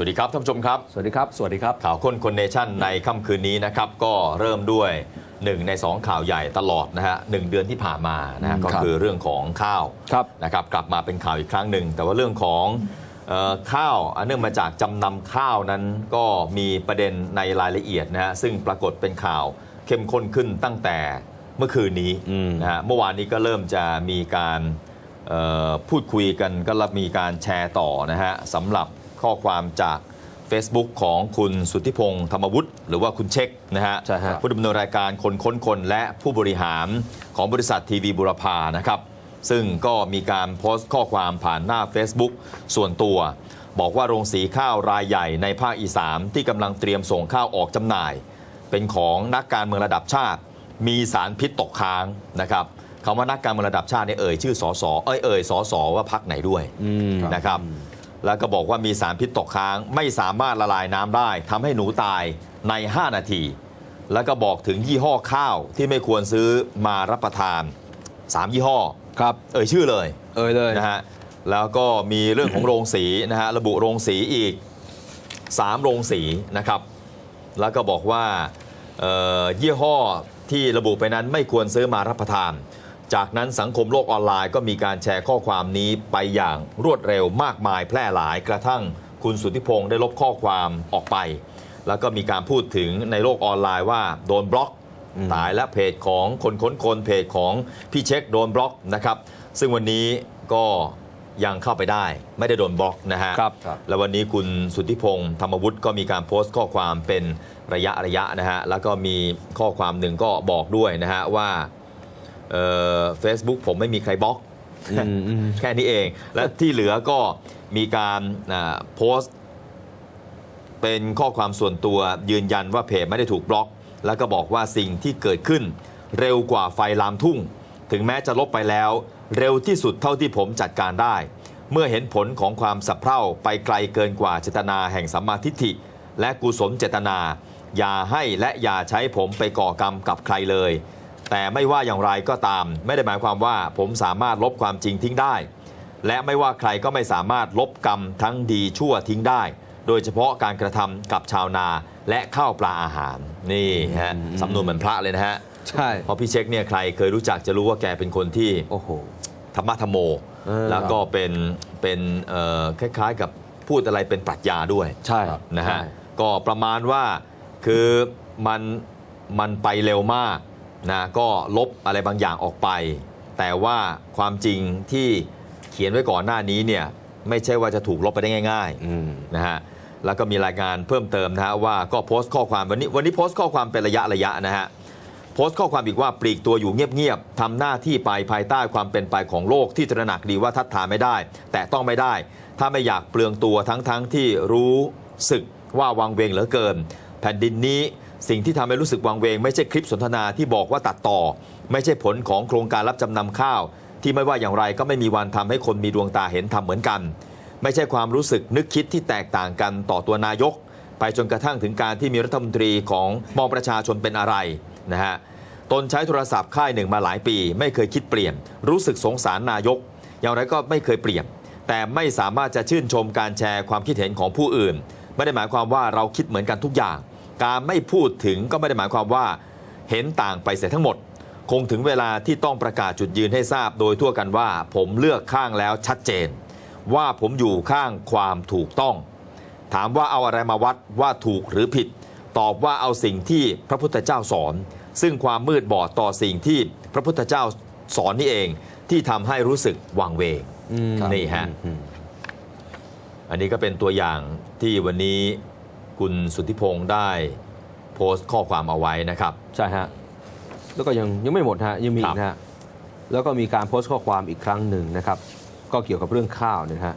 วัสดีครับท่านผู้ชมครับ สวัสดีครับ สวัสดีครับ ข่าวค้นคนเนชั่นในค่ำคืนนี้นะครับ ก็เริ่มด้วยหนึ่งในสองข่าวใหญ่ตลอดนะฮะหนึ่งเดือนที่ผ่านมานะฮะอืมก็ครับคือเรื่องของข้าวครับนะครับกลับมาเป็นข่าวอีกครั้งหนึ่ง แต่ว่าเรื่องของเอ่อข้าวอันเนื่องมาจากจำนำข้าวนั้นก็มีประเด็นในรายละเอียดนะฮะซึ่งปรากฏเป็นข่าวเข้มข้นขึ้นตั้งแต่เมื่อคืนนี้อืมนะฮะเมื่อวานนี้ก็เริ่มจะมีการเอ่อพูดคุยกันก็มีการแชร์ต่อนะฮะสำหรับ ข้อความจาก Facebook ของคุณสุทธิพงศ์ธรรมวุฒิหรือว่าคุณเช็คนะฮะใช่ฮะ ผู้ดำเนินรายการคนค้นคนและผู้บริหารของบริษัททีวีบุรพานะครับ ซึ่งก็มีการโพสต์ข้อความผ่านหน้า Facebook ส่วนตัว บอกว่าโรงสีข้าวรายใหญ่ในภาคอีสานที่กำลังเตรียมส่งข้าวออกจำหน่าย เป็นของนักการเมืองระดับชาติ มีสารพิษตกค้างนะครับคำว่านักการเมืองระดับชาติเนี่ยเอ่ยชื่อสสเอ้ยเอ่ยสสว่าพักไหนด้วยอืมนะครับ แล้วก็บอกว่ามีสารพิษตกค้าง ไม่สามารถละลายน้ำได้ทำให้หนูตายใน 5 นาที แล้วก็บอกถึงยี่ห้อข้าวที่ไม่ควรซื้อมารับประทาน 3 ยี่ห้อครับเอ่ยชื่อเลย เอ่ยเลยนะฮะแล้วก็มีเรื่องของโรงสีนะฮะระบุโรงสีอีก 3 โรงสีนะครับ แล้วก็บอกว่าเอ่อยี่ห้อที่ระบุไปนั้นไม่ควรซื้อมารับประทาน จากนั้นสังคมโลกออนไลน์ก็มีการแชร์ข้อความนี้ไปอย่างรวดเร็วมากมายแพร่หลายกระทั่งคุณสุทธิพงศ์ได้ลบข้อความออกไป แล้วก็มีการพูดถึงในโลกออนไลน์ว่าโดนบล็อกอืมตายและเพจของคนค้นคนเพจของพี่เช็คโดนบล็อกนะครับ ซึ่งวันนี้ก็ยังเข้าไปได้ไม่ได้โดนบล็อกนะฮะครับแล้ววันนี้คุณสุทธิพงศ์ธรรมวุฒิก็มีการโพสต์ข้อความเป็นระยะระยะนะฮะแล้วก็มีข้อความหนึ่งก็บอกด้วยนะฮะว่า เฟซบุ๊กผมไม่มีใครบล็อกอืมอืมแค่นี้เอง และที่เหลือก็มีการอ่าโพสต์เป็นข้อความส่วนตัวยืนยันว่าเพจไม่ได้ถูกบล็อก แล้วก็บอกว่าสิ่งที่เกิดขึ้น เร็วกว่าไฟลามทุ่ง ถึงแม้จะลบไปแล้ว เร็วที่สุดเท่าที่ผมจัดการได้ เมื่อเห็นผลของความสับเพร่าไปไกลเกินกว่าเจตนาแห่งสัมมาทิฏฐิ และกุศลเจตนา อย่าให้และอย่าใช้ผมไปก่อกรรมกับใครเลย แต่ไม่ว่าอย่างไรก็ตาม ไม่ได้หมายความว่าผมสามารถลบความจริงทิ้งได้ และไม่ว่าใครก็ไม่สามารถลบกรรมทั้งดีชั่วทิ้งได้ โดยเฉพาะการกระทำกับชาวนาและข้าวปลาอาหาร นี่ฮะอืมสำนวนเหมือนพระเลยนะฮะใช่เพราะพี่เช็คเนี่ยใครเคยรู้จักจะรู้ว่าแกเป็นคนที่โอ้โหธรรมะธรรมโมเออแล้วก็เป็นเป็นเอ่อคล้ายๆกับพูดอะไรเป็นปรัชญาด้วยใช่นะฮะใช่ก็ประมาณว่าคือมันมันไปเร็วมาก นะก็ลบอะไรบางอย่างออกไป แต่ว่าความจริงที่เขียนไว้ก่อนหน้านี้เนี่ยไม่ใช่ว่าจะถูกลบไปได้ง่ายอืมๆนะฮะแล้วก็มีรายงานเพิ่มเติมนะฮะว่าก็โพสต์ข้อความวันนี้วันนี้โพสต์ข้อความเป็นระยะระยะนะฮะโพสต์ข้อความอีกว่าปลีกตัวอยู่เงียบๆทำหน้าที่ไปภายใต้ความเป็นไปของโลกที่ตระหนักดีว่าทัดทานไม่ได้ แต่ต้องไม่ได้ ถ้าไม่อยากเปลืองตัวทั้งๆที่รู้สึกว่าวังเวงเหลือเกิน แผ่นดินนี้ สิ่งที่ทำให้รู้สึกวังเวง ไม่ใช่คลิปสนทนาที่บอกว่าตัดต่อ ไม่ใช่ผลของโครงการรับจำนำข้าว ที่ไม่ว่าอย่างไรก็ไม่มีวันทำให้คนมีดวงตาเห็นทำเหมือนกัน ไม่ใช่ความรู้สึกนึกคิดที่แตกต่างกันต่อตัวนายก ไปจนกระทั่งถึงการที่มีรัฐมนตรีของมองประชาชนเป็นอะไรนะฮะตนใช้โทรศัพท์ค่ายหนึ่งมาหลายปี ไม่เคยคิดเปลี่ยน รู้สึกสงสารนายก อย่างไรก็ไม่เคยเปลี่ยน แต่ไม่สามารถจะชื่นชมการแชร์ความคิดเห็นของผู้อื่น ไม่ได้หมายความว่าเราคิดเหมือนกันทุกอย่าง การไม่พูดถึงก็ไม่ได้หมายความว่า เห็นต่างไปเสียทั้งหมด คงถึงเวลาที่ต้องประกาศจุดยืนให้ทราบโดยทั่วกันว่า ผมเลือกข้างแล้วชัดเจน ว่าผมอยู่ข้างความถูกต้อง ถามว่าเอาอะไรมาวัดว่าถูกหรือผิด ตอบว่าเอาสิ่งที่พระพุทธเจ้าสอน ซึ่งความมืดบอดต่อสิ่งที่พระพุทธเจ้าสอนนี่เองที่ทำให้รู้สึกวังเวงอืมนี่ฮะอืมอันนี้ก็เป็นตัวอย่างที่วันนี้ คุณสุทธิพงศ์ได้โพสต์ข้อความเอาไว้นะครับ ใช่ฮะ แล้วก็ยังยังไม่หมดฮะยังมีครัอีบกนะฮะแล้วก็มีการโพสต์ข้อความอีกครั้งหนึ่งนะครับ ก็เกี่ยวกับเรื่องข้าวเนยนะฮะ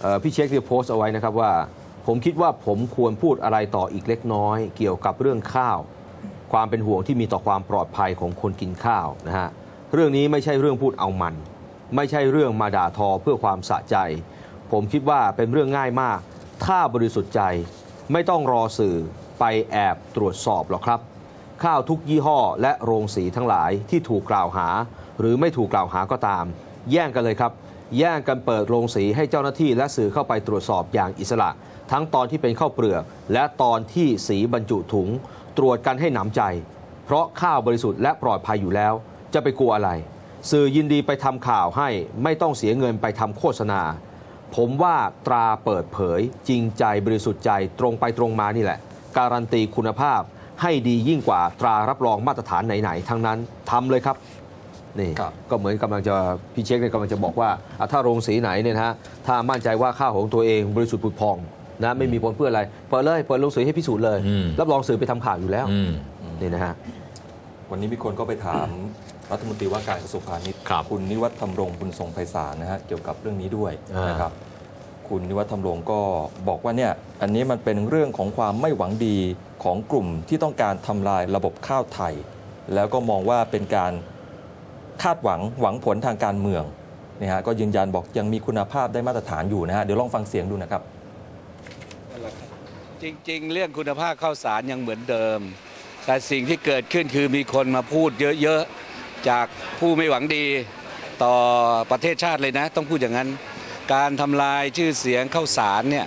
เอ่อพี่เช็คที่โพสต์เอาไว้นะครับว่า ผมคิดว่าผมควรพูดอะไรต่ออีกเล็กน้อย เกี่ยวกับเรื่องข้าว ความเป็นห่วงที่มีต่อความปลอดภัยของคนกินข้าวนะฮะเรื่องนี้ไม่ใช่เรื่องพูดเอามัน ไม่ใช่เรื่องมาด่าทอเพื่อความสะใจ ผมคิดว่าเป็นเรื่องง่ายมาก ถ้าบริสุทธิ์ใจไม่ต้องรอสื่อไปแอบตรวจสอบหรอกครับ ข้าวทุกยี่ห้อและโรงสีทั้งหลายที่ถูกกล่าวหา หรือไม่ถูกกล่าวหาก็ตาม แย่งกันเลยครับ แย่งกันเปิดโรงสีให้เจ้าหน้าที่และสื่อเข้าไปตรวจสอบอย่างอิสระ ทั้งตอนที่เป็นข้าวเปลือก และตอนที่สีบรรจุถุง ตรวจกันให้หนำใจ เพราะข้าวบริสุทธิ์และปลอดภัยอยู่แล้ว จะไปกลัวอะไร สื่อยินดีไปทำข่าวให้ไม่ต้องเสียเงินไปทำโฆษณา ผมว่าตราเปิดเผย จริงใจบริสุทธิ์ใจตรงไปตรงมานี่แหละ การันตีคุณภาพให้ดียิ่งกว่าตรารับรองมาตรฐานไหนๆทั้งนั้นทำเลยครับนี่ครับก็เหมือนกำลังจะพี่เช็คเนี่ยกำลังจะบอกว่าอะถ้าโรงสีไหนเนี่ยนะฮะถ้ามั่นใจว่าข้าวของตัวเองบริสุทธิ์ผุดพองนะไม่มีปนเปื้อนอะไรเปิดเลยเปิดโรงสีให้พิสูจน์เลยอืมรับรองสื่อไปทำข่าวอยู่แล้วอืมนี่นะฮะวันนี้มีคนก็ไปถาม รัฐมนตรีว่าการกระทรวงพาณิชย์ครับคุณนิวัฒน์ธรรมรงบุญทรงไพศาลนะฮะเกี่ยวกับเรื่องนี้ด้วยอ่าน นะครับ คุณนิวัฒน์ธรรมรงก็บอกว่าเนี่ยอันนี้มันเป็นเรื่องของความไม่หวังดีของกลุ่มที่ต้องการทำลายระบบข้าวไทย แล้วก็มองว่าเป็นการคาดหวังหวังผลทางการเมืองเนี่ยฮะก็ยืนยันบอกยังมีคุณภาพได้มาตรฐานอยู่นะฮะเดี๋ยวลองฟังเสียงดูนะครับ จริงๆ เรื่องคุณภาพข้าวสารยังเหมือนเดิม แต่สิ่งที่เกิดขึ้นคือมีคนมาพูดเยอะๆ จากผู้ไม่หวังดีต่อประเทศชาติเลยนะ ต้องพูดอย่างนั้น การทำลายชื่อเสียงข้าวสารเนี่ย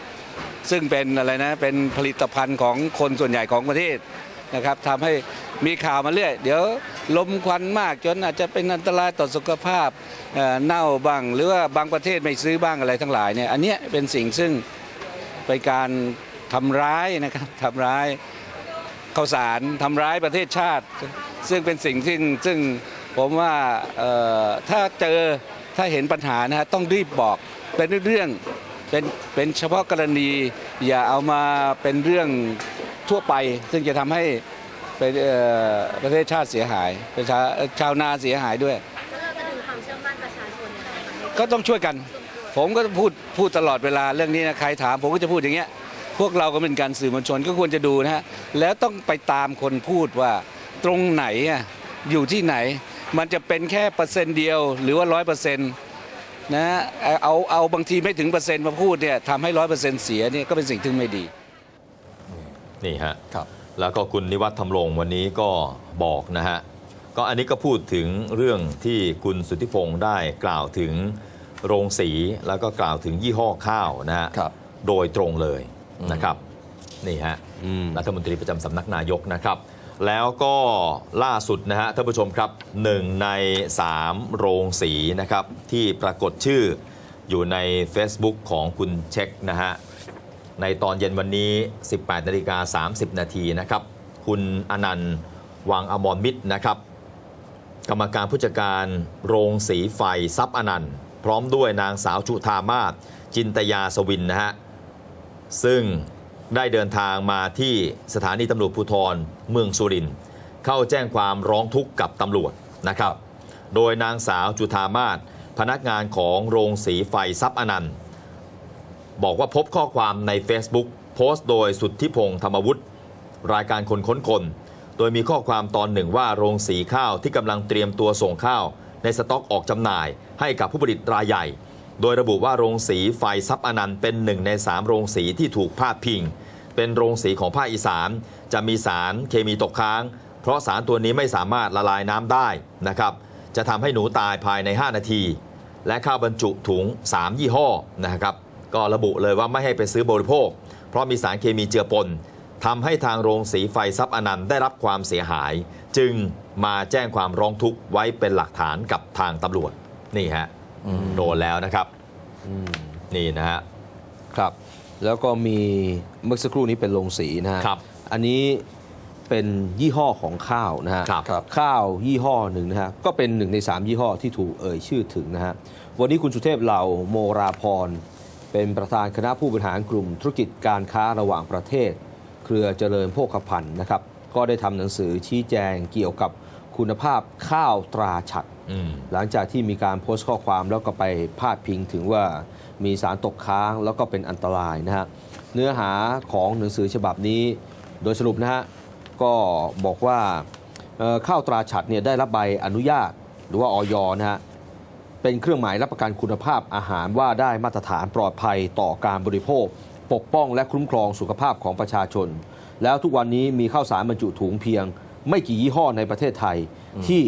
ซึ่งเป็นอะไรนะเป็นผลิตภัณฑ์ของคนส่วนใหญ่ของประเทศนะครับทำให้มีข่าวมาเรื่อย เดี๋ยวลมควันมากจนอาจจะเป็นอันตรายต่อสุขภาพเอ่อเน่าบ้าง หรือว่าบางประเทศไม่ซื้อบ้างอะไรทั้งหลายเนี่ยอันเนี้ยเป็นสิ่งซึ่งเป็นการทำร้ายนะครับทำร้ายข้าวสารทำร้ายประเทศชาติ ซึ่งเป็นสิ่งซึ่งซึ่ง ผมว่าเอ่อถ้าเจอถ้าเห็นปัญหานะฮะต้องรีบบอกเป็นเรื่องเป็นเป็นเฉพาะกรณีอย่าเอามาเป็นเรื่องทั่วไป ซึ่งจะทำให้เป็นเอ่อประเทศชาติเสียหายประชาชาวนาเสียหายด้วยแล้วเราจะดึงความเชื่อมั่นประชาชนยังไงคะก็ต้องช่วยกัน ผมก็พูดพูดตลอดเวลาเรื่องนี้นะใครถามผมก็จะพูดอย่างเงี้ยพวกเราก็เป็นการสื่อมวลชนก็ควรจะดูนะฮะแล้วต้องไปตามคนพูดว่าตรงไหนอะอยู่ที่ไหน มันจะเป็นแค่เปอร์เซ็นต์เดียวหรือว่าร้อยเปอร์เซ็นต์นะฮะเอาเอาบางทีไม่ถึงเปอร์เซ็นต์มาพูดเนี่ยทำให้ร้อยเปอร์เซ็นต์เสียเนี่ยก็เป็นสิ่งที่ไม่ดี นี่ฮะครับแล้วก็คุณนิวัฒน์ธรรมรงค์วันนี้ก็บอกนะฮะก็อันนี้ก็พูดถึงเรื่องที่คุณสุทธิพงศ์ได้กล่าวถึงโรงสีแล้วก็กล่าวถึงยี่ห้อข้าวนะฮะครับโดยตรงเลยนะครับนี่ฮะอืมรัฐมนตรีประจำสำนักนายกนะครับ แล้วก็ล่าสุดนะฮะท่านผู้ชมครับหนึ่งใน 3 โรงสีนะครับ ที่ปรากฏชื่ออยู่ใน Facebook ของคุณเช็คนะฮะ ในตอนเย็นวันนี้ 18นาฬิกา30 นาทีนะครับ คุณอนันต์วังอมรมิตรนะครับ กรรมการผู้จัดการโรงสีไฟซับอนันต์พร้อมด้วยนางสาวจุธามาศจินตยาสวินนะฮะ ซึ่ง ได้เดินทางมาที่สถานีตำรวจภูธรเมืองสุรินทร์เข้าแจ้งความร้องทุกข์กับตำรวจนะครับ โดยนางสาวจุธามาศพนักงานของโรงสีไฟซับอนันต์บอกว่าพบข้อความใน Facebook โพสต์โดยสุทธิพงศ์ธรรมวุฒิรายการคนค้นคน โดยมีข้อความตอนหนึ่งว่าโรงสีข้าวที่กำลังเตรียมตัวส่งข้าว ในสต็อกออกจำหน่ายให้กับผู้ผลิตรายใหญ่ โดยระบุว่าโรงสีไฟซับอนันต์เป็นหนึ่งใน 3 โรงสีที่ถูกพาดพิง เป็นโรงสีของภาคอีสานจะมีสารเคมีตกค้าง เพราะสารตัวนี้ไม่สามารถละลายน้ำได้นะครับ จะทำให้หนูตายภายใน 5 นาที และข้าวบรรจุถุง 3 ยี่ห้อนะครับ ก็ระบุเลยว่าไม่ให้ไปซื้อบริโภค เพราะมีสารเคมีเจือปนทำให้ทางโรงสีไฟซับอนันต์ได้รับความเสียหาย จึงมาแจ้งความร้องทุกข์ไว้เป็นหลักฐานกับทางตำรวจนี่ฮะ โดนแล้วนะครับอืมนี่นะฮะครับ แล้วก็มีเมื่อสักครู่นี้เป็นโรงสีนะฮะครับอันนี้เป็นยี่ห้อของข้าวนะฮะครับครับข้าวยี่ห้อหนึ่งนะฮะก็เป็นหนึ่งใน3ยี่ห้อที่ถูกเอ่ยชื่อถึงนะฮะวันนี้คุณสุเทพเหล่าโมราพรเป็นประธานคณะผู้บริหารกลุ่ม ธุรกิจการค้าระหว่างประเทศ เครือเจริญโภคภัณฑ์นะครับ ก็ได้ทำหนังสือชี้แจงเกี่ยวกับคุณภาพข้าวตราฉัดอืม หลังจากที่มีการโพสต์ข้อความแล้วก็ไปพาดพิงถึงว่ามีสารตกค้างแล้วก็เป็นอันตรายนะฮะเนื้อหาของหนังสือฉบับนี้โดยสรุปนะฮะก็บอกว่าข้าวตราฉัดเนี่ยได้รับใบอนุญาตหรือว่าออยนะฮะเป็นเครื่องหมายรับประกันคุณภาพอาหารว่าได้มาตรฐานปลอดภัยต่อการบริโภค ปกป้องและคุ้มครองสุขภาพของประชาชน แล้วทุกวันนี้มีข้าวสารบรรจุถุงเพียง ไม่กี่ยี่ห้อในประเทศไทยที่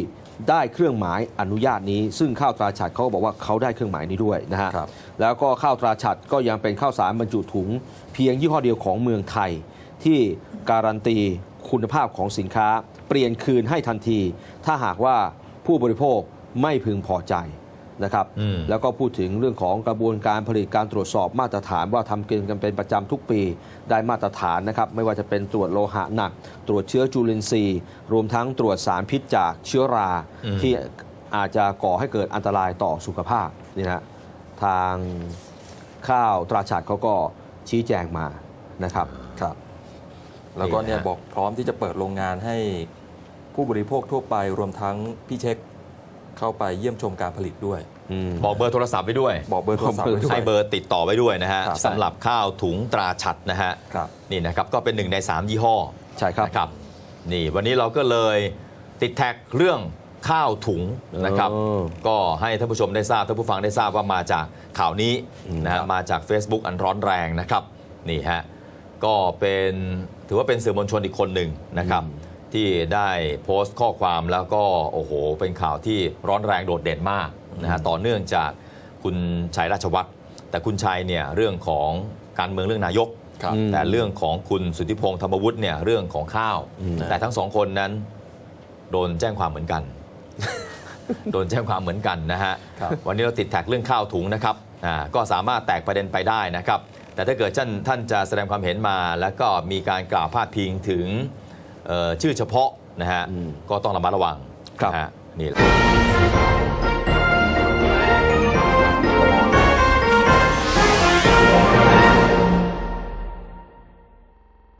ได้เครื่องหมายอนุญาตนี้ ซึ่งข้าวตราฉัดเขาก็บอกว่าเขาได้เครื่องหมายนี้ด้วยนะฮะครับแล้วก็ข้าวตราฉัดก็ยังเป็นข้าวสารบรรจุถุง เพียงยี่ห้อเดียวของเมืองไทย ที่การันตีคุณภาพของสินค้า เปลี่ยนคืนให้ทันที ถ้าหากว่าผู้บริโภคไม่พึงพอใจ นะครับอืมแล้วก็พูดถึงเรื่องของกระบวนการผลิตการตรวจสอบมาตรฐานว่าทำเกินกันเป็นประจำทุกปีได้มาตรฐานนะครับ ไม่ว่าจะเป็นตรวจโลหะหนัก ตรวจเชื้อจุลินทรีย์ รวมทั้งตรวจสารพิษจากเชื้อราอืมที่อาจจะก่อให้เกิดอันตรายต่อสุขภาพนี่นะทางข้าวตราฉาดเขาก็ชี้แจงมานะครับครับ แล้วก็เนี่ยนี่นะฮะบอกพร้อมที่จะเปิดโรงงานให้ผู้บริโภคทั่วไปรวมทั้งพี่เช็ค เข้าไปเยี่ยมชมการผลิตด้วยอืมบอกเบอร์โทรศัพท์ไว้ด้วยบอกเบอร์โทรศัพท์ไว้ด้วให้ยเบอร์ติดต่อไว้ด้วยนะฮะครับสำหรับข้าวถุงตราฉัดนะฮะครับนี่นะครับก็เป็นหนึ่งใน 3 ยี่ห้อใช่ครับนะครับ นี่วันนี้เราก็เลยติดแท็กเรื่องข้าวถุงนะครับเออก็ให้ท่านผู้ชมได้ทราบท่านผู้ฟังได้ทราบว่ามาจากข่าวนี้อืมนะคฮะรับมาจาก Facebook อันร้อนแรงนะครับนี่ฮะก็เป็นถือว่าเป็นสื่อมวลชนอีกคนหนึ่งนะครับ ที่ได้โพสต์ข้อความแล้วก็โอ้โห เป็นข่าวที่ร้อนแรงโดดเด่นมากนะฮะต่อเนื่องจากคุณชัยราชวัฒน์แต่คุณชัยเนี่ยเรื่องของการเมืองเรื่องนายก ครับอืมแต่เรื่องของคุณสุทธิพงษ์ธรรมวุฒิเนี่ยเรื่องของข้าว อืม แต่ทั้งสองคนนั้นโดนแจ้งความเหมือนกัน โดนแจ้งความเหมือนกันนะฮะ ครับ วันนี้เราติดแท็กเรื่องข้าวถุงนะครับอ่าก็สามารถแตกประเด็นไปได้นะครับ แต่ถ้าเกิดท่านท่านจะแสดงความเห็นมา แล้วก็มีการกล่าวพาดพิงถึงเอ่อ ชื่อเฉพาะนะฮะอืมก็ต้องระมัดระวังครับนะฮะนี่